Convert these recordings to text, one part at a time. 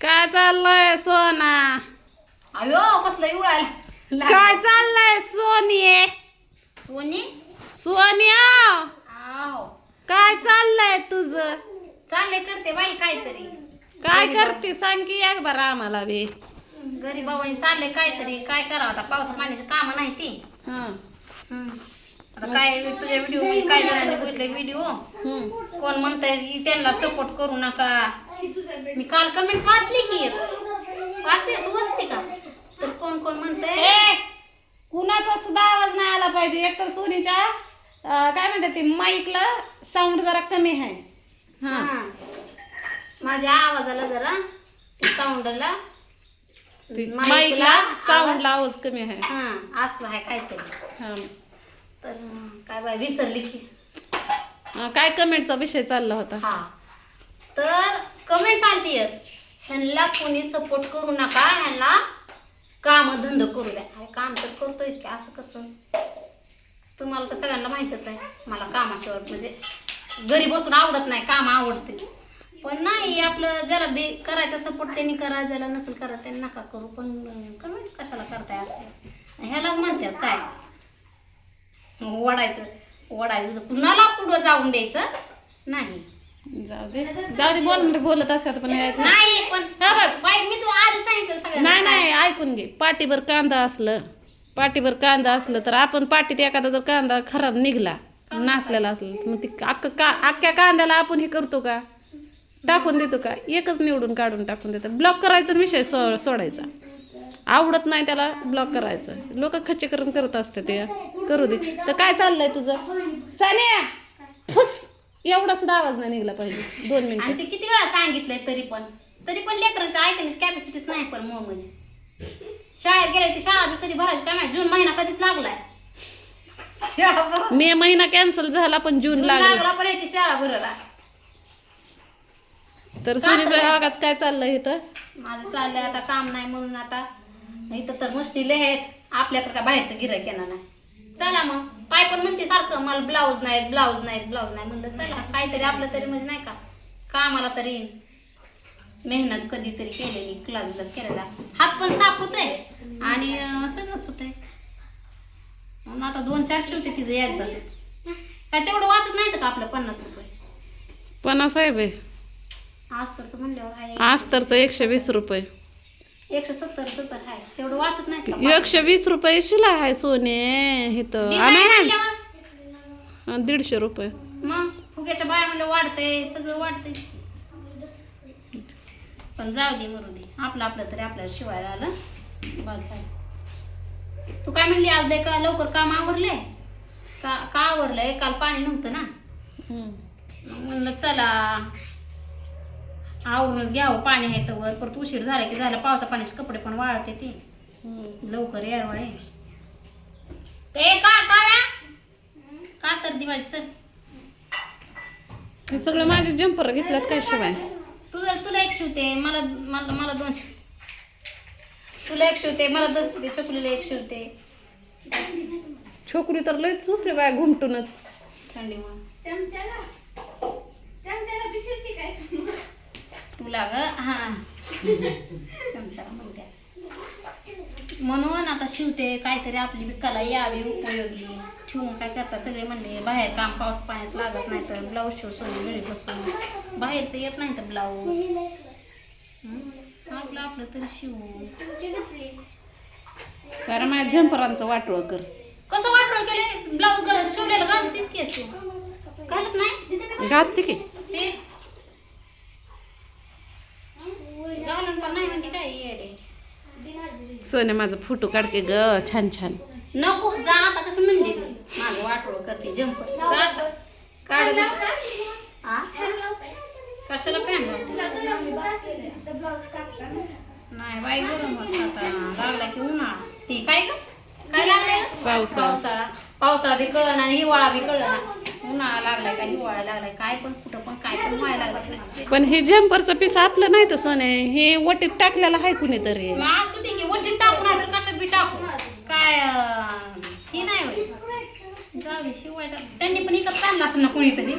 काय चाललंय सोना? अयो कसलं उडायला? काय चाललंय सोनिये सोनी? सोनिया आव. काय चाललंय तुझं? चालले करते बाई काहीतरी. काय करते? सांग की एक बरं आम्हाला बी. गरीबाबांनी चालले काहीतरी. काय करावं आता? पावसा पाण्याची कामं नाही ती. हा. आता काय तुझ्या व्हिडिओ काय जणांनी बघितले व्हिडिओ. कोण म्हणताय की त्यांना सपोर्ट करू नका. मी काल कमेंट्स वाचली की. वाचली? तू वाचली का? तर कोण कोण म्हणतंय? ए कुणाचा सुद्धा आवाज नाही आला पाहिजे. एक तर सोनीच्या काय म्हणतात ते माईकला साऊंड जरा कमी आहे. हा. हा. माझ्या आवाजाला जरा साऊंडला माईकला साऊंडला आवाज कमी आहे. हा असलं आहे काहीतरी. हा. तर अं, काय बाय विसरली की. काय कमेंटचा विषय चालला होता? हा. तर कमेंट्स आलती ह्यांना कोणी सपोर्ट करू नका ह्यांना काम धंद करू द्या. अरे काम तर करतोयच की असं कसं? तुम्हाला तर सगळ्यांना माहीतच आहे मला कामाशिवाय म्हणजे घरी बसून आवडत नाही काम आवडते. पण नाही आपलं ज्याला दे करायचा सपोर्ट त्यांनी करा ज्याला नसेल करा त्यांनी नका करू. पण कमेंट्स कशाला करताय असं? ह्याला म्हणतात काय? ओढायचं ओढायचं. कुणाला पुढं जाऊन द्यायचं? नाही. जाऊ दे जाऊ दे बोल बोलत असतात पण नाही पण हा बघ. बाई मी तू आधी सांगितलं नाही नाही ऐकून घे. पाठीभर कांदा असलं पाठीभर कांदा असलं तर आपण पाठीत एखादा जर कांदा खराब निघला नासलेला असला तर मग ती अख्खं का अख्ख्या कांद्याला आपण हे करतो का? टाकून देतो का? एकच निवडून काढून टाकून देतो ब्लॉक करायचा विषय सो सोडायचा. आवडत नाही त्याला ब्लॉक करायचं. लोक खच्चीकरण करत असते ते. करू दे. तर काय चाललंय तुझं? सानिया फुस. एवढा सुद्धा आवाज नाही निघला पाहिजे. दोन मिनिटं. आणि ते किती वेळा सांगितलंय तरी पण तरी पण लेकरांच्या ऐकण्याची कॅपॅसिटीच नाही पण मूळ म्हणजे. शाळेत गेले ती शाळा बी कधी भरायची काय माहिती? जून महिना कधीच लागलाय. शाळा भर- मे महिना कॅन्सल झाला पण जून जून लागला. लागला पण याची शाळा भरला तर सोनीचं भागात काय चाललंय इथं? माझं चाललंय आता काम नाही म्हणून आता. इथं तर मशनी लय आहेत. आपल्याकडे काय बाहेरचं गिरायक येणार नाही. चला मग. पाय पण म्हणते सारखं मला ब्लाऊज नाहीत ब्लाऊज नाहीत ब्लाऊज नाही. म्हणलं चला काहीतरी आपलं तरी म्हणजे नाही का कामाला तरी मेहनत कधीतरी केलेली क्लास ब्लास केलेला. हात पण साफ होत आहे आणि सगळंच होत आहे म्हणून आता दोन चार शिवते तिचं एकदाच. काय तेवढं वाचत नाही का आपलं पन्नास रुपये? पन्नास आहे बाई आस्तरचं म्हणल्यावर आहे अस्तरचं एकशे वीस रुपये. एकशे सत्तर सत्तर आहे तेवढं वाचत नाही एकशे वीस रुपये शिलाई आहे सोने इथं डिझाईन आणि आणल्यावर आणि दीडशे रुपये. मग? फुग्याच्या बाया म्हणलं वाढतंय सगळं वाढतंय. पण जाऊ दे मरू दे. आपलं आपलं तरी आपल्याला शिवायला आलं. बस तू काय म्हणली आज का लवकर काम आवरलंय? का का आवरलंय? काल पाणी नव्हतं ना? म्हणलं चला. आवरूनच घ्यावं पाणी आहे तर वर. परत उशीर झाला की झाला पावसा पाण्याचे कपडे पण वाळते ते. लवकर यार वळे ए का का का तर दिवाळीचं हे सगळं माझे जम्पर घेतल्यात काय शिवाय? तुझं तुला एक शिवते मला मला मला दोन तुला एक शिवते मला दोन चकुलीला एक शिवते. छोकरी तर लय चुकली बाय घुमटूनच. थंडी तुला ग हा म्हणून आता शिवते काहीतरी आपली बी कला यावी उपयोगी. ठेवून काय करता सगळे म्हणले बाहेर काम पाऊस पाण्यात लागत नाही तर ब्लाऊज शिव सोने घरी बसून. बाहेरचं येत नाही तर ब्लाऊज आपलं आपलं तरी शिवू कारण माझ्या जम्परांचं वाटोळ कर. कसं वाटलं केले ब्लाऊज शिवलेलं घालतीच की घालत नाही? घालते की ते घालून पण नाही म्हणते काय येडे सोने माझा फोटो काढते ग छान छान. नको जा आता कसं म्हणली मी माझं वाटोळ करते जंपर. जा आता. काढ दिस. आ? कशाला फॅन नाही बाई गरम होत आता. लागला की उन्हाळा. ती काय. पावसाळा. पावसाळा बी कळना आणि हिवाळा बी कळना. उन्हाळा लागलाय का हिवाळा लागलाय काय पण कुठं पण काय पण व्हायला लागलं पण हे जम्परचं पीस आपलं नाही तर सोने हे वटीत टाकलेलं आहे कुणीतरी. मग असू दे की वटीत टाकू नाही तर कशात बी टाकू. काय अं, ही नाही होय जाऊ दे शिवायचा. त्यांनी पण इकत काढला असं ना कोणीतरी.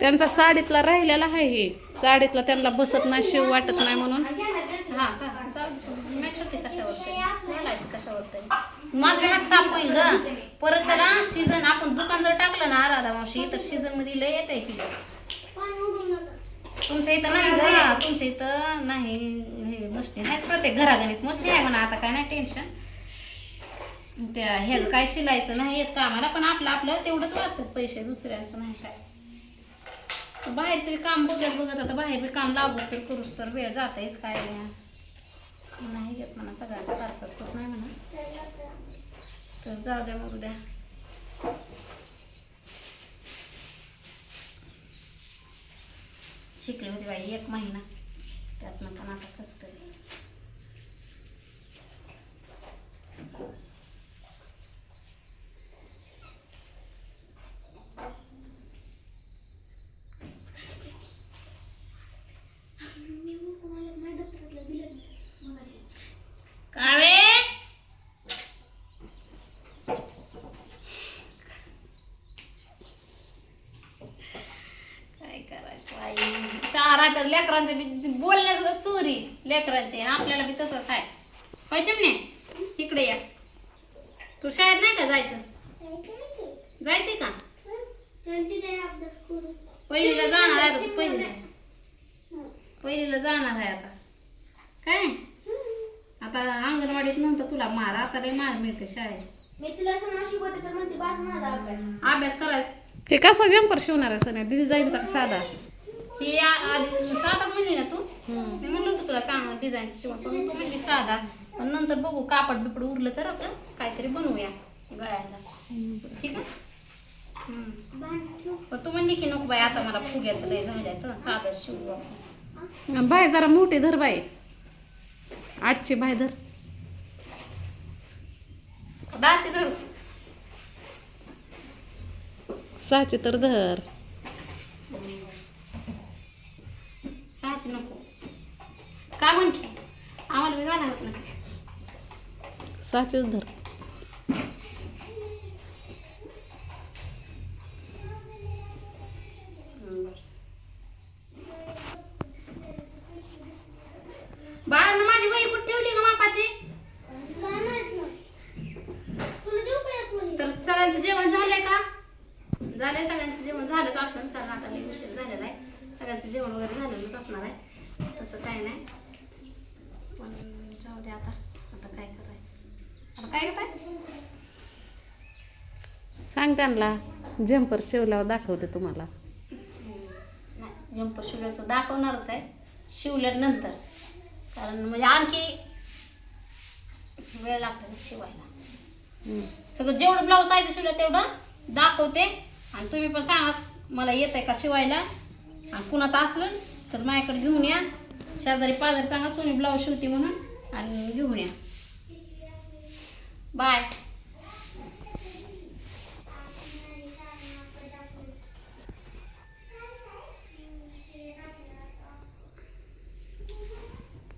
त्यांचा साडीतला राहिलेला आहे हे. साडीतला त्यांना बसत नाही शिव वाटत नाही म्हणून. हा का? चालतं मॅच होते कशावर तरी घालायचं कशावर तरी माझं हात साफ होईल ग. परत चला सीझन आपण दुकान जर टाकलं ना राधा मावशी तर सीझनमध्ये लय येत आहे की तुमच्या इथं नाही ग तुमच्या इथं नाही हे मस्ती नाही प्रत्येक घराघरीच मस्ती आहे म्हणा आता काय नाही टेन्शन त्या हे काय शिलायचं नाही येत कामाला पण आपलं आपलं तेवढंच वाचतात पैसे दुसऱ्यांचं नाही काय. बाहेरचं बी काम बघत बघत आता बाहेर बी काम लागू तर करूस तर वेळ जातायच काय नाही येत म्हणा सगळ्यांचं सारखंच होत नाही म्हणा. तर जाऊ द्या मग उद्या शिकली होती बाई एक महिना त्यातनं पण आता कसं करेल कावे काय करायचं शाळा तर लेकरांचे बी सुद्धा चोरी लेकरांचे. आणि आपल्याला बी तसंच आहे. पाहिजे म्हणे इकडे या. तू शाळेत नाही का जायचं? जायचंय का? पहिलीला जाणार आहे आता तू पहिलीला. पहिलीला जाणार आहे आता. काय? आता अंगणवाडीत नव्हतं तुला मार. आता लय मार मिळते शाळेत. मी तुला समज शिकवते तर म्हणते बास माझा अभ्यास. अभ्यास करायचा. ते कसा जम्पर शिवणार आहे सण्या? डिझाईनचा का साधा? ही आधी साधाच म्हणली ना तू? मी म्हणलं होतं तुला चांगलं डिझाईन शिवण पण तू म्हणली साधा. पण नंतर बघू कापड बिपड उरलं तर आपलं काहीतरी बनवूया गळ्याला. ठीक आहे? हम्म. पण तू म्हणली की नको बाई आता मला फुग्याचं लय झालंय तर साधं शिवू आपण. बाय जरा मोठी धर बाय आठची बाय धर. दहाची धरू. सहाची तर धर. सहाची नको. का म्हण की? आम्हाला बी होत ना सहाचीच धर. बाळांना माझी वही कुठे ठेवली का मापाची? तर सगळ्यांचं जेवण झालंय का? झालंय सगळ्यांचं जेवण. झालंच असेल कारण आता उशीर झालेला आहे. सगळ्यांचं जेवण वगैरे झालेलंच असणार आहे. तसं काय नाही. पण जाऊ दे आता. आता काय करायचं? आता काय करताय सांग त्यांना. जम्पर शिवल्यावर दाखवते तुम्हाला. नाही जंपर शिवल्याचं दाखवणारच आहे. शिवल्यानंतर. कारण म्हणजे आणखी वेळ लागतो ना शिवायला. सगळं जेवढं ब्लाऊज पाहिजे शिवलं तेवढं दाखवते. आणि तुम्ही पण सांगा मला येत आहे का शिवायला? आणि कुणाचं असलं तर माझ्याकडे घेऊन या. शेजारी पाजारी सांगा सोनी ब्लाऊज शिवते म्हणून आणि घेऊन या. बाय